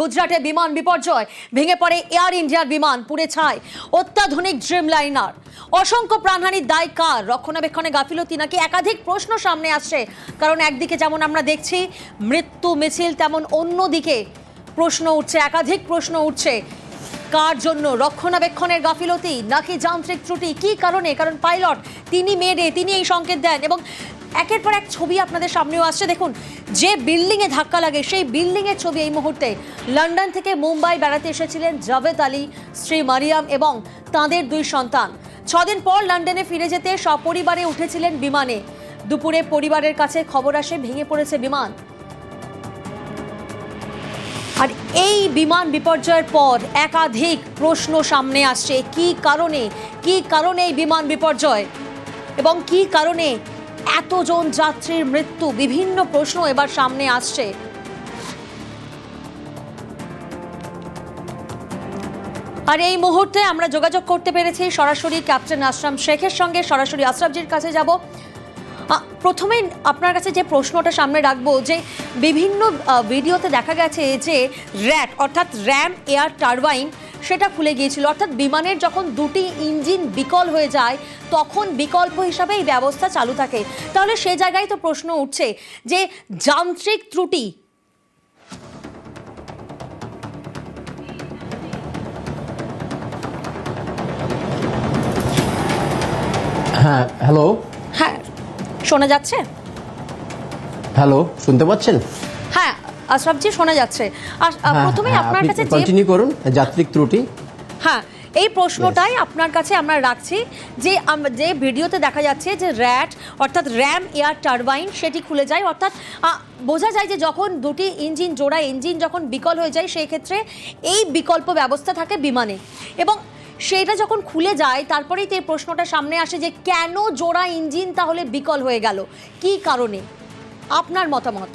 গুজরাটে বিমান বিপর্যয়, ভেঙে পড়ে এয়ার ইন্ডিয়ার বিমান, পুড়ে ছায় অত্যাধুনিক ড্রিম লাইনার অসংখ্য প্রাণহানির দায় কার? রক্ষণাবেক্ষণে গাফিলতি নাকি একাধিক প্রশ্ন সামনে আসছে? কারণ একদিকে যেমন আমরা দেখছি, মৃত্যু মিছিল, তেমন অন্যদিকে প্রশ্ন উঠছে, একাধিক প্রশ্ন উঠছে। কার জন্য রক্ষণাবেক্ষণের গাফিলতি নাকি যান্ত্রিক ত্রুটি? কি কারণে? কারণ পাইলট, তিনি মেডে তিনি এই সংকেত দেন এবং একের পর এক ছবি আপনাদের সামনেও আসছে। দেখুন, যে বিল্ডিং এ ধাক্কা লাগে, সেই বিল্ডিং এর ছবি এই মুহূর্তে। লন্ডন থেকে মুম্বাই বেড়াতে এসেছিলেন জাভেদ আলী, শ্রী মারিয়াম এবং তাঁদের দুই সন্তান। ছদিন পর লন্ডনে ফিরে যেতে সপরিবারে উঠেছিলেন বিমানে। দুপুরে পরিবারের কাছে খবর আসে, ভেঙে পড়েছে বিমান। আর এই বিমান বিপর্যয়ের পর একাধিক প্রশ্ন সামনে আসছে, কি কারণে কি কারণে এই বিমান বিপর্যয়? এবং কি কারণে এতজন যাত্রীর মৃত্যু, বিভিন্ন প্রশ্ন এবার সামনে আসছে। আর এই মুহূর্তে আমরা যোগাযোগ করতে পেরেছি সরাসরি ক্যাপ্টেন আশরাম শেখের সঙ্গে। সরাসরি আশরাফজির কাছে যাব। প্রথমে আপনার কাছে যে প্রশ্নটা সামনে রাখব, যে বিভিন্ন ভিডিওতে দেখা গেছে যে র্যাট অর্থাৎ র্যাম এয়ার টারবাইন সেটা খুলে গিয়েছিল। অর্থাৎ বিমানের যখন দুটি ইঞ্জিন বিকল হয়ে যায় তখন বিকল্প হিসাবে এই ব্যবস্থা চালু থাকে। তাহলে সে জায়গায় তো প্রশ্ন উঠছে যে যান্ত্রিক ত্রুটি হ্যাঁ হ্যালো? হ্যাঁ শোনা যাচ্ছে? হ্যালো শুনতে পাচ্ছেন? আশরাফজি শোনা যাচ্ছে। আর আ, প্রথমেই আপনার কাছে কন্টিনিউ করুন যাত্রিক ত্রুটি। হ্যাঁ এই প্রশ্নটাই আপনার কাছে আমরা রাখছি। যে যে ভিডিওতে দেখা যাচ্ছে যে র্যাট অর্থাৎ র্যাম এয়ার টারবাইন সেটি খুলে যায়। অর্থাৎ বোঝা যায় যে যখন দুটি ইঞ্জিন জোড়া ইঞ্জিন যখন বিকল হয়ে যায় সেই ক্ষেত্রে এই বিকল্প ব্যবস্থা থাকে বিমানে। এবং সেটা যখন খুলে যায় তারপরেই তো এই প্রশ্নটা সামনে আসে যে কেন জোড়া ইঞ্জিন তাহলে বিকল হয়ে গেল? কি কারণে? আপনার মতামত?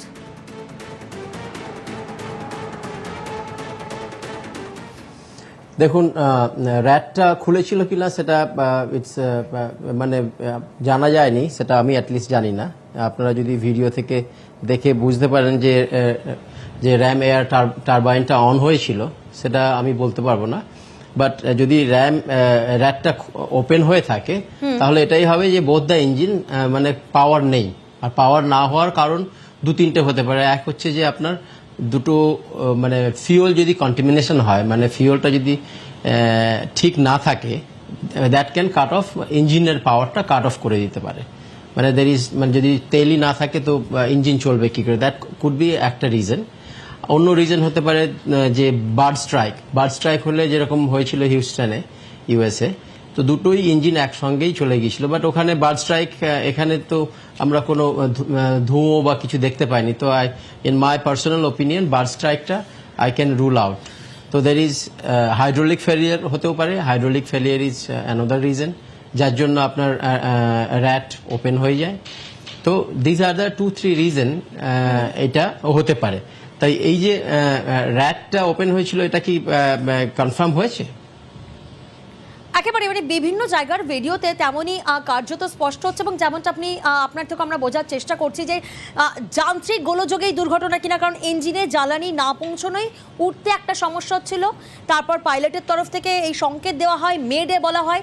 দেখুন র্যাটটা খুলেছিল কিনা সেটা ইটস মানে জানা যায়নি সেটা আমি অ্যাটলিস্ট জানি না। আপনারা যদি ভিডিও থেকে দেখে বুঝতে পারেন যে যে র্যাম এয়ার টারবাইনটা অন হয়েছিল সেটা আমি বলতে পারব না। বাট যদি র্যাম র্যাটটা ওপেন হয়ে থাকে তাহলে এটাই হবে যে বোধ দ্য ইঞ্জিন মানে পাওয়ার নেই। আর পাওয়ার না হওয়ার কারণ দু তিনটে হতে পারে। এক হচ্ছে যে আপনার দুটো মানে ফিউল যদি কন্টিমিনেশন হয় মানে ফিউলটা যদি ঠিক না থাকে দ্যাট ক্যান কাট অফ ইঞ্জিনের পাওয়ারটা কাট অফ করে দিতে পারে। মানে দের ইজ মানে যদি তেলই না থাকে তো ইঞ্জিন চলবে কি করে? দ্যাট কুড বি একটা রিজন অন্য রিজন হতে পারে যে বার্ড স্ট্রাইক বার্ড স্ট্রাইক হলে যেরকম হয়েছিল হিউস্টনে ইউএসএ তো দুটোই ইঞ্জিন একসঙ্গেই চলে গিয়েছিল বাট ওখানে বার্ড স্ট্রাইক এখানে তো আমরা কোনো ধুঁয়ো বা কিছু দেখতে পাইনি। তো I in my personal opinion bird স্ট্রাইকটা I can rule out তো দের ইজ হাইড্রোলিক ফেলিয়ার হতেও পারে। Hydraulic failure is another reason যার জন্য আপনার র্যাট ওপেন হয়ে যায়। তো these are the two three reason এটা হতে পারে। তাই এই যে র্যাটটা ওপেন হয়েছিল, এটা কি কনফার্ম হয়েছে? একেবারে মানে বিভিন্ন জায়গার ভিডিওতে তেমনই কার্যত স্পষ্ট হচ্ছে এবং যেমনটা আপনি আপনার থেকে আমরা বোঝার চেষ্টা করছি যে যান্ত্রিক গোলযোগেই দুর্ঘটনা কিনা, কারণ ইঞ্জিনে জ্বালানি না পৌঁছনোই উঠতে একটা সমস্যা হচ্ছিল। তারপর পাইলটের তরফ থেকে এই সংকেত দেওয়া হয়, মেডে বলা হয়।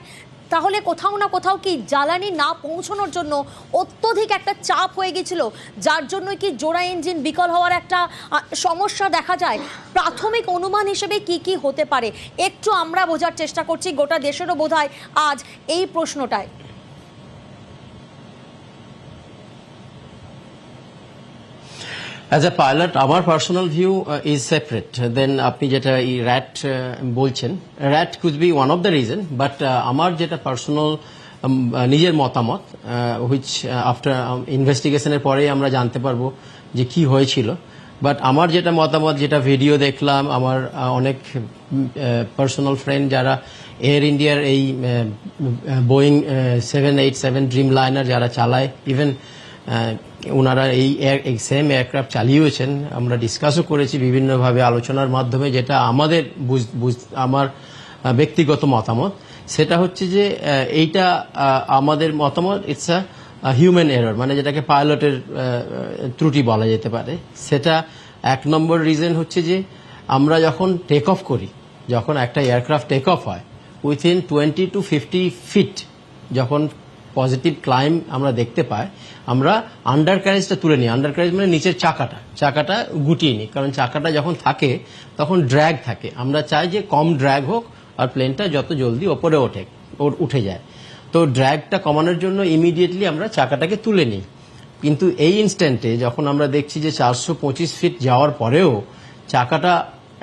তাহলে কোথাও না কোথাও কি জ্বালানি না পৌঁছানোর জন্য অত্যধিক একটা চাপ হয়ে গেছিল? যার জন্য কি জোড়া ইঞ্জিন বিকল হওয়ার একটা সমস্যা দেখা যায়? প্রাথমিক অনুমান হিসেবে কি কি হতে পারে? একটু আমরা বোঝার চেষ্টা করছি গোটা দেশেরও বোধ আজ এই প্রশ্নটায়। অ্যাজ এ পাইলট আমার personal view is separate then আপনি যেটা এই র্যাট বলছেন RAT could be one of the reason but আমার যেটা পার্সোনাল নিজের মতামত হুইচ আফটার ইনভেস্টিগেশনের পরেই আমরা জানতে পারব যে কি হয়েছিল। বাট আমার যেটা মতামত, যেটা ভিডিও দেখলাম, আমার অনেক পার্সোনাল ফ্রেন্ড যারা এয়ার ইন্ডিয়ার এই Boeing seven eight seven dreamliner যারা চালায় ইভেন ওনারা এই এই সেম এয়ারক্রাফট চালিয়েছেন। আমরা ডিসকাসও করেছি বিভিন্নভাবে আলোচনার মাধ্যমে, যেটা আমাদের আমার ব্যক্তিগত মতামত। সেটা হচ্ছে যে এইটা আমাদের মতামত ইটস আ হিউম্যান এরর মানে যেটাকে পাইলটের ত্রুটি বলা যেতে পারে। সেটা এক নম্বর রিজন হচ্ছে যে, আমরা যখন টেক অফ করি, যখন একটা এয়ারক্রাফট টেক অফ হয় within twenty two fifty feet যখন পজিটিভ ক্লাইম আমরা দেখতে পাই, আমরা আন্ডার ক্যারেজটা তুলে নিই। আন্ডার ক্যারেজ মানে নিচের চাকাটা। চাকাটা গুটিয়ে নিই। কারণ চাকাটা যখন থাকে, তখন ড্র্যাগ থাকে। আমরা চাই যে কম ড্র্যাগ হোক আর প্লেনটা যত জলদি ওপরে ওঠে উঠে যায়। তো ড্র্যাগটা কমানোর জন্য ইমিডিয়েটলি আমরা চাকাটাকে তুলে নিই। কিন্তু এই ইনস্ট্যান্টে যখন আমরা দেখছি যে চারশো পঁচিশ ফিট যাওয়ার পরেও চাকাটা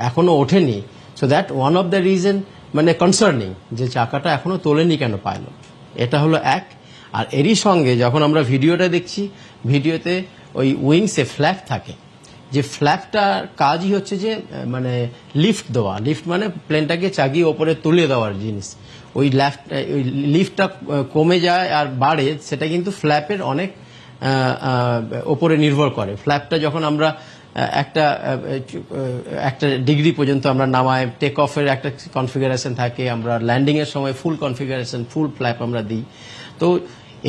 এখনও ওঠেনি so that one of the reason মানে কনসার্নিং যে চাকাটা এখনও তোলেনি কেন পাইলট এটা হলো এক। আর এরই সঙ্গে যখন আমরা ভিডিওটা দেখছি, ভিডিওতে ওই উইংসে ফ্ল্যাপ থাকে। যে ফ্ল্যাপটার কাজই হচ্ছে যে মানে লিফট দেওয়া। লিফট মানে প্লেনটাকে চাগিয়ে ওপরে তুলে দেওয়ার জিনিস। ওই ল্যাফট, ওই লিফটটা কমে যায় আর বাড়ে, সেটা কিন্তু ফ্ল্যাপের অনেক ওপরে নির্ভর করে। ফ্ল্যাপটা যখন আমরা একটা একটা ডিগ্রি পর্যন্ত আমরা নামাই টেক অফের একটা কনফিগারেশন থাকে, আমরা ল্যান্ডিং এর সময় ফুল কনফিগারেশন ফুল ফ্ল্যাপ আমরা দিই। তো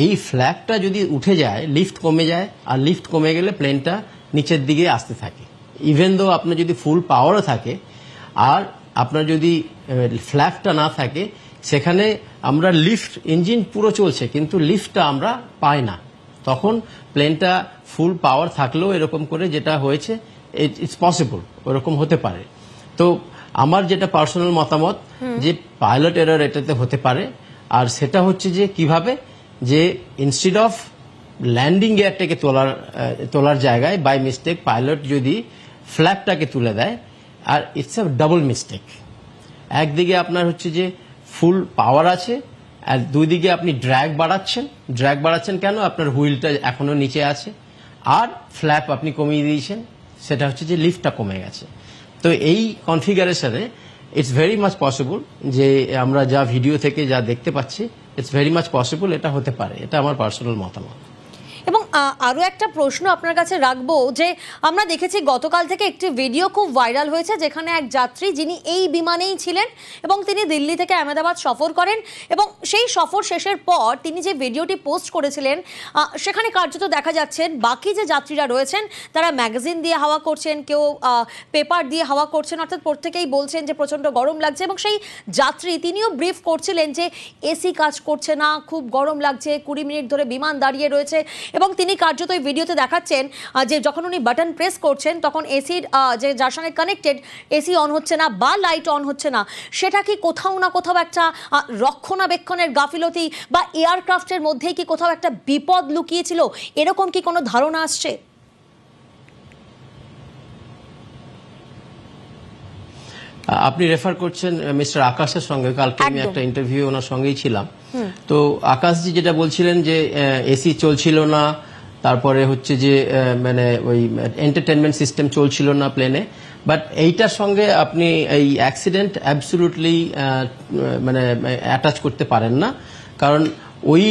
এই ফ্ল্যাপটা যদি উঠে যায় লিফট কমে যায় আর লিফট কমে গেলে প্লেনটা নিচের দিকে আসতে থাকে। ইভেন দো আপনার যদি ফুল পাওয়ারও থাকে আর আপনার যদি ফ্ল্যাপটা না থাকে সেখানে আমরা লিফট ইঞ্জিন পুরো চলছে কিন্তু লিফটটা আমরা পাই না। তখন প্লেনটা ফুল পাওয়ার থাকলেও এরকম করে যেটা হয়েছে ইটস পসিবল ওরকম হতে পারে। তো আমার যেটা পার্সোনাল মতামত যে পাইলট এরর এটাতে হতে পারে আর সেটা হচ্ছে যে কীভাবে যে ইনস্টিড অফ ল্যান্ডিং গিয়ারটাকে তোলার তোলার জায়গায় বাই মিস্টেক পাইলট যদি ফ্ল্যাপটাকে তুলে দেয়, আর ইটস আ ডাবল মিস্টেক একদিকে আপনার হচ্ছে যে ফুল পাওয়ার আছে, আর দুই দিকে আপনি ড্র্যাগ বাড়াচ্ছেন। ড্র্যাগ বাড়াচ্ছেন কেন? আপনার হুইলটা এখনও নিচে আছে, আর ফ্ল্যাপ আপনি কমিয়ে দিয়েছেন, সেটা হচ্ছে যে লিফটটা কমে গেছে। তো এই কনফিগারেশনে ইটস ভেরি মাচ পসিবল যে আমরা যা ভিডিও থেকে যা দেখতে পাচ্ছি ইটস ভেরি মাচ পসিবল এটা হতে পারে। এটা আমার পার্সোনাল মতামত। এবং আহ, আরও একটা প্রশ্ন আপনার কাছে রাখব যে আমরা দেখেছি গতকাল থেকে একটি ভিডিও খুব ভাইরাল হয়েছে যেখানে এক যাত্রী যিনি এই বিমানেই ছিলেন এবং তিনি দিল্লি থেকে আহমেদাবাদ সফর করেন এবং সেই সফর শেষের পর তিনি যে ভিডিওটি পোস্ট করেছিলেন সেখানে কার্যত দেখা যাচ্ছেন বাকি যে যাত্রীরা রয়েছেন তারা ম্যাগাজিন দিয়ে হাওয়া করছেন কেউ পেপার দিয়ে হাওয়া করছেন অর্থাৎ প্রত্যেকেই বলছেন যে প্রচণ্ড গরম লাগছে এবং সেই যাত্রী তিনিও ব্রিফ করছিলেন যে এসি কাজ করছে না খুব গরম লাগছে কুড়ি মিনিট ধরে বিমান দাঁড়িয়ে রয়েছে এবং তিনি কার্যত ওই ভিডিওতে দেখাচ্ছেন যে যখন উনি বাটন প্রেস করছেন তখন এসির যে যার সঙ্গে কানেক্টেড এসি অন হচ্ছে না বা লাইট অন হচ্ছে না সেটা কি কোথাও না কোথাও একটা রক্ষণাবেক্ষণের গাফিলতি বা এয়ারক্রাফটের মধ্যেই কি কোথাও একটা বিপদ লুকিয়েছিল? এরকম কি কোনো ধারণা আসছে? আপনি রেফার করছেন মিস্টার আকাশের সঙ্গে। কালকে আমি একটা ইন্টারভিউ ওনার সঙ্গেই ছিলাম। তো আকাশজি যেটা বলছিলেন যে এসি চলছিল না তারপরে হচ্ছে যে মানে ওই এন্টারটেনমেন্ট সিস্টেম চলছিল না প্লেনে বাট এইটার সঙ্গে আপনি এই অ্যাক্সিডেন্ট অ্যাবসুলুটলি মানে অ্যাটাচ করতে পারেন না। কারণ ওই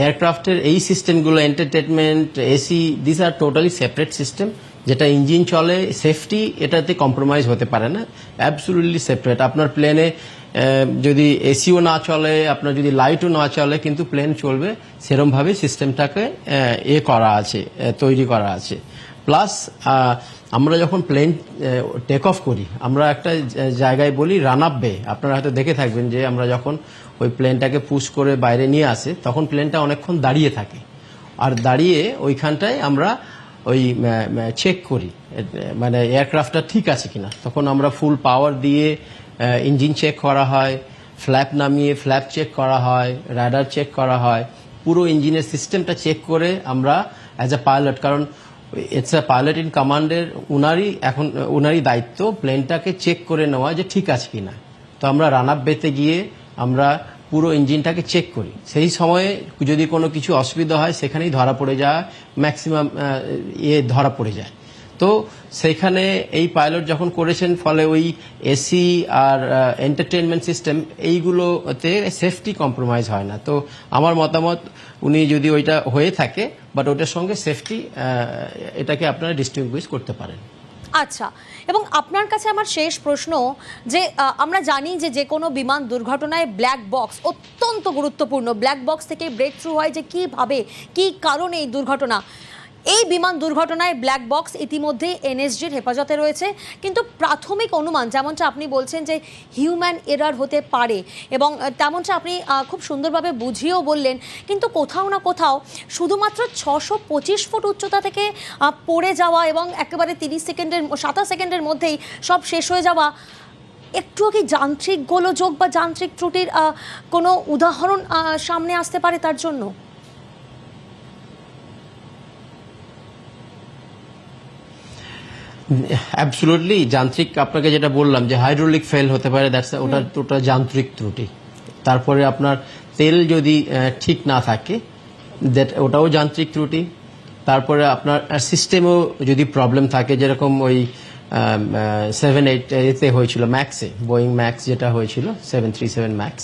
এয়ারক্রাফটের এই সিস্টেমগুলো entertainment AC this are totally separate system যেটা ইঞ্জিন চলে সেফটি এটাতে কম্প্রোমাইজ হতে পারে না। অ্যাবসুলুটলি সেপারেট আপনার প্লেনে যদি এসিও না চলে, আপনার যদি লাইটও না চলে, কিন্তু প্লেন চলবে, সেরমভাবে সিস্টেমটাকে এ করা আছে তৈরি করা আছে। প্লাস আমরা যখন প্লেন টেক অফ করি, আমরা একটা জায়গায় বলি রান আপ বে আপনারা হয়তো দেখে থাকবেন যে আমরা যখন ওই প্লেনটাকে পুশ করে বাইরে নিয়ে আসে, তখন প্লেনটা অনেকক্ষণ দাঁড়িয়ে থাকে। আর দাঁড়িয়ে ওইখানটায় আমরা ওই চেক করি মানে এয়ারক্রাফটটা ঠিক আছে কিনা। তখন আমরা ফুল পাওয়ার দিয়ে ইঞ্জিন চেক করা হয় ফ্ল্যাপ নামিয়ে ফ্ল্যাপ চেক করা হয় রাডার চেক করা হয়, পুরো ইঞ্জিনের সিস্টেমটা চেক করে আমরা অ্যাজ এ পাইলট কারণ ইটস এ পাইলট ইন কমান্ডের উনারই এখন, উনারই দায়িত্ব প্লেনটাকে চেক করে নেওয়া যে ঠিক আছে কি না তো আমরা রান আপ বেতে গিয়ে আমরা পুরো ইঞ্জিনটাকে চেক করি। সেই সময়ে যদি কোনো কিছু অসুবিধা হয়, সেখানেই ধরা পড়ে যায় ম্যাক্সিমাম ইয়ে ধরা পড়ে যায়। তো সেইখানে এই পাইলট যখন করেছেন, ফলে ওই এসি আর এন্টারটেনমেন্ট সিস্টেম এইগুলোতে সেফটি কম্প্রোমাইজ হয় না। তো আমার মতামত, উনি যদি ওইটা হয়ে থাকে বাট ওটার সঙ্গে সেফটি এটাকে আপনারা ডিস্টিংগুইশ করতে পারেন। আচ্ছা এবং আপনার কাছে আমার শেষ প্রশ্ন যে আমরা জানি যে যে কোনো বিমান দুর্ঘটনায় ব্ল্যাক বক্স অত্যন্ত গুরুত্বপূর্ণ। ব্ল্যাক বক্স থেকে ব্রেক থ্রু হয় যে কীভাবে, কি কারণে এই দুর্ঘটনা? এই বিমান দুর্ঘটনায় ব্ল্যাক বক্স ইতিমধ্যে এনএসজির হেফাজতে রয়েছে। কিন্তু প্রাথমিক অনুমান, যেমনটা আপনি বলছেন যে হিউম্যান এরার হতে পারে এবং তেমনটা আপনি খুব সুন্দরভাবে বুঝিয়েও বললেন। কিন্তু কোথাও না কোথাও শুধুমাত্র ছশো পঁচিশ ফুট উচ্চতা থেকে পড়ে যাওয়া এবং একেবারে তিরিশ সেকেন্ডের, সাতাশ সেকেন্ডের মধ্যেই সব শেষ হয়ে যাওয়া, একটুও কি যান্ত্রিক গোলযোগ বা যান্ত্রিক ত্রুটির কোনো উদাহরণ সামনে আসতে পারে তার জন্য? অ্যাবসুলুটলি যান্ত্রিক আপনাকে যেটা বললাম যে হাইড্রোলিক ফেল হতে পারে দ্যাটস ওটা ওটা যান্ত্রিক ত্রুটি। তারপরে আপনার তেল যদি ঠিক না থাকে দ্যাট ওটাও যান্ত্রিক ত্রুটি। তারপরে আপনার সিস্টেমেও যদি প্রবলেম থাকে যেরকম ওই সেভেন এইট এতে হয়েছিল ম্যাক্সে বোয়িং ম্যাক্স যেটা হয়েছিল সেভেন থ্রি সেভেন ম্যাক্স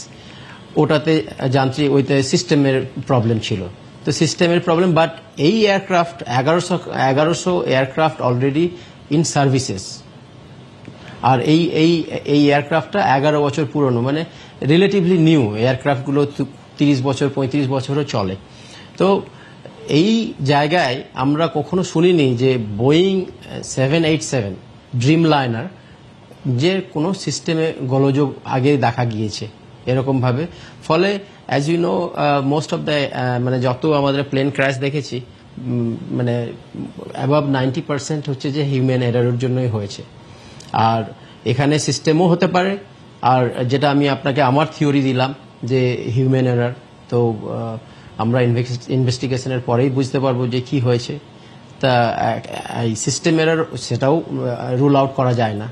ওটাতে যান্ত্রিক ওইতে সিস্টেমের প্রবলেম ছিল। তো সিস্টেমের প্রবলেম বাট এই এয়ারক্রাফট এগারোশো এগারোশো এয়ারক্রাফট অলরেডি ইন সার্ভিসেস আর এই এই এই এয়ারক্রাফটটা এগারো বছর পুরনো মানে রিলেটিভলি নিউ এয়ারক্রাফটগুলো তিরিশ বছর, পঁয়ত্রিশ বছরও চলে। তো এই জায়গায় আমরা কখনো শুনিনি যে Boeing seven eight seven dreamliner যে কোনো সিস্টেমে গোলযোগ আগে দেখা গিয়েছে এরকমভাবে। ফলে as you know most of the মানে যত আমাদের প্লেন ক্র্যাশ দেখেছি মানে অ্যাবাভ নাইনটি পার্সেন্ট হচ্ছে যে হিউম্যান এরারের জন্যই হয়েছে। আর এখানে সিস্টেমও হতে পারে। আর যেটা আমি আপনাকে আমার থিওরি দিলাম যে হিউম্যান এরার তো আমরা ইনভেস্টিগেশনের পরেই বুঝতে পারব যে কি হয়েছে। তা এই সিস্টেম এরার সেটাও রুল আউট করা যায় না।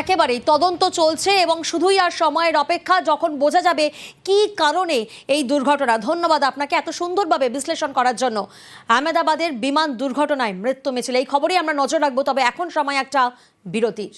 একেবারেই তদন্ত চলছে এবং শুধুই আর সময়ের অপেক্ষা, যখন বোঝা যাবে কি কারণে এই দুর্ঘটনা। ধন্যবাদ আপনাকে এত সুন্দরভাবে বিশ্লেষণ করার জন্য। আহমেদাবাদের বিমান দুর্ঘটনায় মৃত্যু মিছিল, এই খবরেই আমরা নজর রাখব, তবে এখন সময় একটা বিরতির।